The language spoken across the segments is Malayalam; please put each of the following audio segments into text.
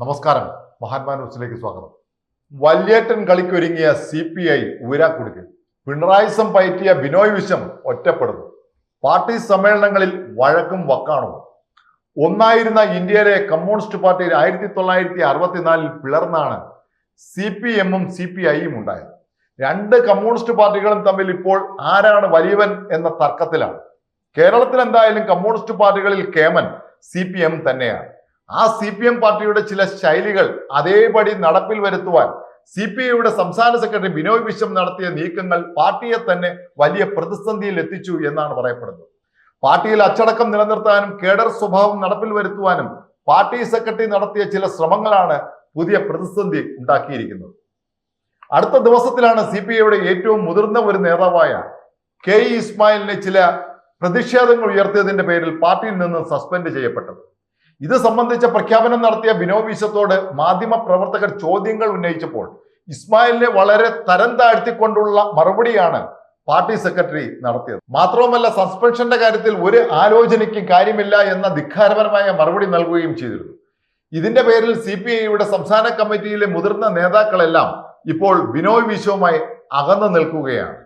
നമസ്കാരം. മഹാത്മാ ന്യൂസിലേക്ക് സ്വാഗതം. വല്യേട്ടൻ കളിക്കൊരുങ്ങിയ സി പി ഐ ഊരാക്കുടുക്ക് പിണറായിസം പയറ്റിയ ബിനോയ് വിശ്വം ഒറ്റപ്പെടുന്നു. പാർട്ടി സമ്മേളനങ്ങളിൽ വഴക്കും വക്കാണോ. ഒന്നായിരുന്ന ഇന്ത്യയിലെ കമ്മ്യൂണിസ്റ്റ് പാർട്ടിയിൽ ആയിരത്തി തൊള്ളായിരത്തി അറുപത്തിനാലിൽ പിളർന്നാണ് സി പി എമ്മും സി പി ഐയും ഉണ്ടായത്. രണ്ട് കമ്മ്യൂണിസ്റ്റ് പാർട്ടികളും തമ്മിൽ ഇപ്പോൾ ആരാണ് വലിയവൻ എന്ന തർക്കത്തിലാണ്. കേരളത്തിൽ എന്തായാലും കമ്മ്യൂണിസ്റ്റ് പാർട്ടികളിൽ കേമൻ സി പി എം തന്നെയാണ്. ആ സി പി എം പാർട്ടിയുടെ ചില ശൈലികൾ അതേപടി നടപ്പിൽ വരുത്തുവാൻ സി പി ഐയുടെ സംസ്ഥാന സെക്രട്ടറി ബിനോയ് വിശ്വം നടത്തിയ നീക്കങ്ങൾ പാർട്ടിയെ തന്നെ വലിയ പ്രതിസന്ധിയിൽ എത്തിച്ചു എന്നാണ് പറയപ്പെടുന്നത്. പാർട്ടിയിൽ അച്ചടക്കം നിലനിർത്താനും കേഡർ സ്വഭാവം നടപ്പിൽ വരുത്തുവാനും പാർട്ടി സെക്രട്ടറി നടത്തിയ ചില ശ്രമങ്ങളാണ് പുതിയ പ്രതിസന്ധി ഉണ്ടാക്കിയിരിക്കുന്നത്. അടുത്ത ദിവസത്തിലാണ് സി പി ഐയുടെ ഏറ്റവും മുതിർന്ന ഒരു നേതാവായ കെ ഇ ഇസ്മായിലിനെ ചില പ്രതിഷേധങ്ങൾ ഉയർത്തിയതിന്റെ പേരിൽ പാർട്ടിയിൽ നിന്ന് സസ്പെൻഡ് ചെയ്യപ്പെട്ടത്. ഇത് സംബന്ധിച്ച പ്രഖ്യാപനം നടത്തിയ ബിനോ വിശ്വത്തോട് മാധ്യമ പ്രവർത്തകർ ചോദ്യങ്ങൾ ഉന്നയിച്ചപ്പോൾ ഇസ്മായിലിനെ വളരെ തരം താഴ്ത്തിക്കൊണ്ടുള്ള മറുപടിയാണ് പാർട്ടി സെക്രട്ടറി നടത്തിയത്. മാത്രവുമല്ല സസ്പെൻഷന്റെ കാര്യത്തിൽ ഒരു ആലോചനയ്ക്കും കാര്യമില്ല എന്ന ധിക്കാരപരമായ മറുപടി നൽകുകയും ചെയ്തിരുന്നു. ഇതിന്റെ പേരിൽ സി പി ഐയുടെ സംസ്ഥാന കമ്മിറ്റിയിലെ മുതിർന്ന നേതാക്കളെല്ലാം ഇപ്പോൾ ബിനോയ് വിശ്വവുമായി അകന്നു നിൽക്കുകയാണ്.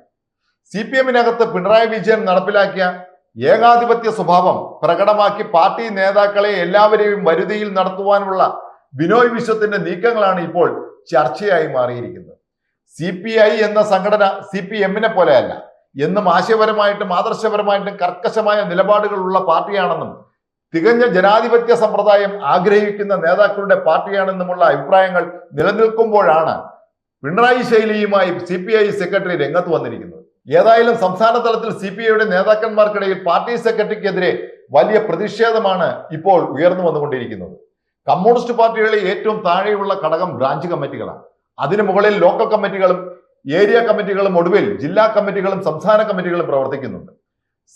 സി പി എമ്മിനകത്ത് പിണറായി വിജയൻ നടപ്പിലാക്കിയ ഏകാധിപത്യ സ്വഭാവം പ്രകടമാക്കി പാർട്ടി നേതാക്കളെ എല്ലാവരെയും വരുതിയിൽ നടത്തുവാനുള്ള ബിനോയ് വിശ്വത്തിന്റെ നീക്കങ്ങളാണ് ഇപ്പോൾ ചർച്ചയായി മാറിയിരിക്കുന്നത്. സി പി ഐ എന്ന സംഘടന സി പി എമ്മിനെ പോലെയല്ല എന്നും ആശയപരമായിട്ടും ആദർശപരമായിട്ടും കർക്കശമായ നിലപാടുകളുള്ള പാർട്ടിയാണെന്നും തികഞ്ഞ ജനാധിപത്യ സമ്പ്രദായം ആഗ്രഹിക്കുന്ന നേതാക്കളുടെ പാർട്ടിയാണെന്നുമുള്ള അഭിപ്രായങ്ങൾ നിലനിൽക്കുമ്പോഴാണ് പിണറായി ശൈലിയുമായി സി സെക്രട്ടറി രംഗത്ത് വന്നിരിക്കുന്നത്. ഏതായാലും സംസ്ഥാന തലത്തിൽ സി പി ഐയുടെ നേതാക്കന്മാർക്കിടയിൽ പാർട്ടി സെക്രട്ടറിക്കെതിരെ വലിയ പ്രതിഷേധമാണ് ഇപ്പോൾ ഉയർന്നു വന്നുകൊണ്ടിരിക്കുന്നത്. കമ്മ്യൂണിസ്റ്റ് പാർട്ടികളിലെ ഏറ്റവും താഴെയുള്ള ഘടകം ബ്രാഞ്ച് കമ്മിറ്റികളാണ്. അതിനു മുകളിൽ ലോക്കൽ കമ്മിറ്റികളും ഏരിയ കമ്മിറ്റികളും ഒടുവിൽ ജില്ലാ കമ്മിറ്റികളും സംസ്ഥാന കമ്മിറ്റികളും പ്രവർത്തിക്കുന്നുണ്ട്.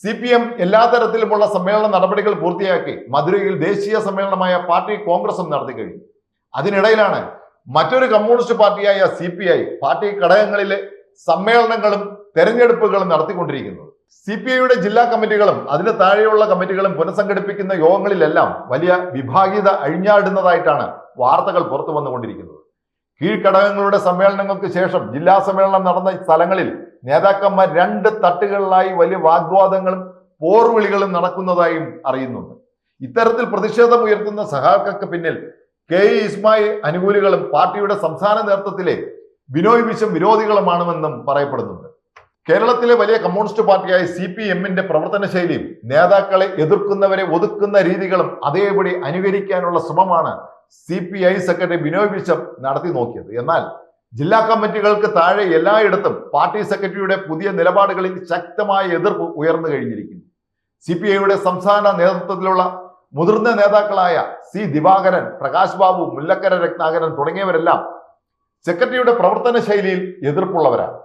സി പി എം എല്ലാ തരത്തിലുമുള്ള സമ്മേളന നടപടികൾ പൂർത്തിയാക്കി മധുരയിൽ ദേശീയ സമ്മേളനമായ പാർട്ടി കോൺഗ്രസും നടത്തി കഴിഞ്ഞു. അതിനിടയിലാണ് മറ്റൊരു കമ്മ്യൂണിസ്റ്റ് പാർട്ടിയായ സി പി ഐ പാർട്ടി ഘടകങ്ങളിലെ സമ്മേളനങ്ങളും തെരഞ്ഞെടുപ്പുകളും നടത്തിക്കൊണ്ടിരിക്കുന്നത്. സി പി ഐയുടെ ജില്ലാ കമ്മിറ്റികളും അതിന് താഴെയുള്ള കമ്മിറ്റികളും പുനഃസംഘടിപ്പിക്കുന്ന യോഗങ്ങളിലെല്ലാം വലിയ വിഭാഗീയത അഴിഞ്ഞാടുന്നതായിട്ടാണ് വാർത്തകൾ പുറത്തു വന്നുകൊണ്ടിരിക്കുന്നത്. കീഴ്ഘടകങ്ങളുടെ സമ്മേളനങ്ങൾക്ക് ശേഷം ജില്ലാ സമ്മേളനം നടന്ന സ്ഥലങ്ങളിൽ നേതാക്കന്മാർ രണ്ട് തട്ടുകളിലായി വലിയ വാഗ്വാദങ്ങളും പോർവിളികളും നടക്കുന്നതായും അറിയുന്നുണ്ട്. ഇത്തരത്തിൽ പ്രതിഷേധം ഉയർത്തുന്ന സഹാക്കൾക്ക് പിന്നിൽ കെ ഇ ഇസ്മായിൽ അനുകൂലികളും പാർട്ടിയുടെ സംസ്ഥാന നേതൃത്വത്തിലെ ബിനോയ് വിശ്വം വിരോധികളുമാണെന്നും പറയപ്പെടുന്നുണ്ട്. കേരളത്തിലെ വലിയ കമ്മ്യൂണിസ്റ്റ് പാർട്ടിയായ സി പി എമ്മിന്റെ പ്രവർത്തന ശൈലിയും നേതാക്കളെ എതിർക്കുന്നവരെ ഒതുക്കുന്ന രീതികളും അതേപടി അനുകരിക്കാനുള്ള ശ്രമമാണ് C P I secretary Binoy Viswam നടത്തി നോക്കിയത്. എന്നാൽ ജില്ലാ കമ്മിറ്റികൾക്ക് താഴെ എല്ലായിടത്തും പാർട്ടി സെക്രട്ടറിയുടെ പുതിയ നിലപാടുകളിൽ ശക്തമായ എതിർപ്പ് ഉയർന്നു കഴിഞ്ഞിരിക്കുന്നു. സി പി ഐയുടെ സംസ്ഥാന നേതൃത്വത്തിലുള്ള മുതിർന്ന നേതാക്കളായ സി ദിവാകരൻ പ്രകാശ് ബാബു മുല്ലക്കര രത്നാകരൻ തുടങ്ങിയവരെല്ലാം സെക്രട്ടറിയുടെ പ്രവർത്തന ശൈലിയിൽ എതിർപ്പുള്ളവരാണ്.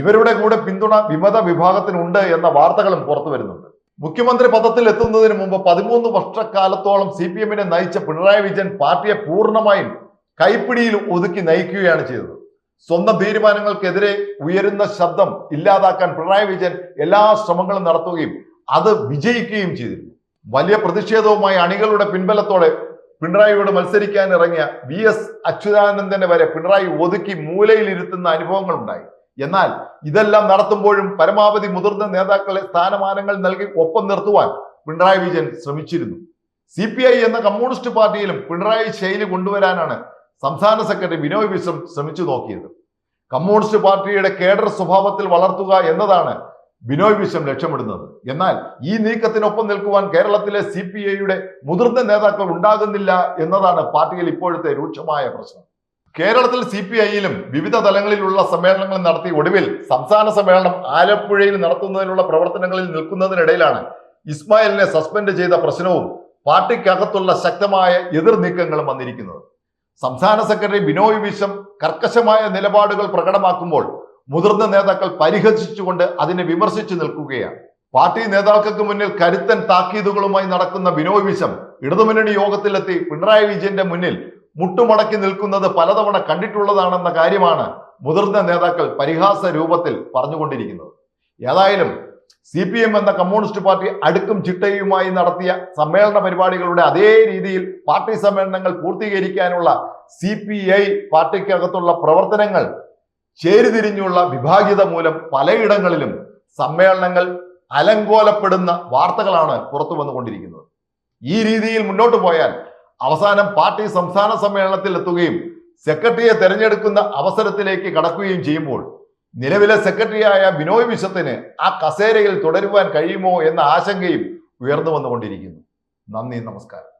ഇവരുടെ കൂടെ പിന്തുണ വിമത വിഭാഗത്തിനുണ്ട് എന്ന വാർത്തകളും പുറത്തു വരുന്നുണ്ട്. മുഖ്യമന്ത്രി പദത്തിൽ എത്തുന്നതിന് മുമ്പ് പതിമൂന്ന് വർഷക്കാലത്തോളം സി പി എമ്മിനെ നയിച്ച പിണറായി വിജയൻ പാർട്ടിയെ പൂർണമായും കൈപ്പിടിയിൽ ഒതുക്കി നയിക്കുകയാണ് ചെയ്തത്. സ്വന്തം തീരുമാനങ്ങൾക്കെതിരെ ഉയരുന്ന ശബ്ദം ഇല്ലാതാക്കാൻ പിണറായി വിജയൻ എല്ലാ ശ്രമങ്ങളും നടത്തുകയും അത് വിജയിക്കുകയും ചെയ്തിരുന്നു. വലിയ പ്രതിഷേധവുമായി അണികളുടെ പിൻബലത്തോടെ പിണറായിയോട് മത്സരിക്കാൻ ഇറങ്ങിയ വി എസ് അച്യുതാനന്ദനെ വരെ പിണറായി ഒതുക്കി മൂലയിലിരുത്തുന്ന അനുഭവങ്ങൾ ഉണ്ടായി എന്നാൽ ഇതെല്ലാം നടത്തുമ്പോഴും പരമാവധി മുതിർന്ന നേതാക്കളെ സ്ഥാനമാനങ്ങൾ നൽകി ഒപ്പം നിർത്തുവാൻ പിണറായി വിജയൻ ശ്രമിച്ചിരുന്നു. സി പി ഐ എന്ന കമ്മ്യൂണിസ്റ്റ് പാർട്ടിയിലും പിണറായി ശൈലി കൊണ്ടുവരാനാണ് സംസ്ഥാന സെക്രട്ടറി ബിനോയ് വിശ്വം ശ്രമിച്ചു നോക്കിയത്. കമ്മ്യൂണിസ്റ്റ് പാർട്ടിയുടെ കേഡർ സ്വഭാവത്തിൽ വളർത്തുക എന്നതാണ് ബിനോയ് വിശ്വം ലക്ഷ്യമിടുന്നത്. എന്നാൽ ഈ നീക്കത്തിനൊപ്പം നിൽക്കുവാൻ കേരളത്തിലെ സി പി ഐയുടെ മുതിർന്ന നേതാക്കൾ ഉണ്ടാകുന്നില്ല എന്നതാണ് പാർട്ടിയിൽ ഇപ്പോഴത്തെ രൂക്ഷമായ പ്രശ്നം. കേരളത്തിൽ സി പി ഐയിലും വിവിധ തലങ്ങളിലുള്ള സമ്മേളനങ്ങൾ നടത്തി ഒടുവിൽ സംസ്ഥാന സമ്മേളനം ആലപ്പുഴയിൽ നടത്തുന്നതിനുള്ള പ്രവർത്തനങ്ങളിൽ നിൽക്കുന്നതിനിടയിലാണ് ഇസ്മായിലിനെ സസ്പെൻഡ് ചെയ്ത പ്രശ്നവും പാർട്ടിക്കകത്തുള്ള ശക്തമായ എതിർ നീക്കങ്ങളും വന്നിരിക്കുന്നത്. സംസ്ഥാന സെക്രട്ടറി ബിനോയ് വിശ്വം കർക്കശമായ നിലപാടുകൾ പ്രകടമാക്കുമ്പോൾ മുതിർന്ന നേതാക്കൾ പരിഹസിച്ചുകൊണ്ട് അതിനെ വിമർശിച്ചു നിൽക്കുകയാണ്. പാർട്ടി നേതാക്കൾക്ക് മുന്നിൽ കരുത്തൻ താക്കീതുകളുമായി നടക്കുന്ന ബിനോയ് വിശ്വം ഇടതുമുന്നണി യോഗത്തിലെത്തി പിണറായി വിജയന്റെ മുന്നിൽ മുട്ടുമടക്കി നിൽക്കുന്നത് പലതവണ കണ്ടിട്ടുള്ളതാണെന്ന കാര്യമാണ് മുതിർന്ന നേതാക്കൾ പരിഹാസ രൂപത്തിൽ പറഞ്ഞുകൊണ്ടിരിക്കുന്നത്. ഏതായാലും സി പി എം എന്ന കമ്മ്യൂണിസ്റ്റ് പാർട്ടി അടുക്കും ചിട്ടയുമായി നടത്തിയ സമ്മേളന പരിപാടികളുടെ അതേ രീതിയിൽ പാർട്ടി സമ്മേളനങ്ങൾ പൂർത്തീകരിക്കാനുള്ള സി പി ഐ പാർട്ടിക്കകത്തുള്ള പ്രവർത്തനങ്ങൾ ചേരിതിരിഞ്ഞുള്ള വിഭാഗീയത മൂലം പലയിടങ്ങളിലും സമ്മേളനങ്ങൾ അലങ്കോലപ്പെടുന്ന വാർത്തകളാണ് പുറത്തു വന്നുകൊണ്ടിരിക്കുന്നത് ഈ രീതിയിൽ മുന്നോട്ട് പോയാൽ അവസാനം പാർട്ടി സംസ്ഥാന സമ്മേളനത്തിൽ എത്തുകയും സെക്രട്ടറിയെ തെരഞ്ഞെടുക്കുന്ന അവസരത്തിലേക്ക് കടക്കുകയും ചെയ്യുമ്പോൾ നിലവിലെ സെക്രട്ടറിയായ ബിനോയ് വിശ്വത്തിന് ആ കസേരയിൽ തുടരുവാൻ കഴിയുമോ എന്ന ആശങ്കയും ഉയർന്നു വന്നുകൊണ്ടിരിക്കുന്നു. നന്ദി നമസ്കാരം.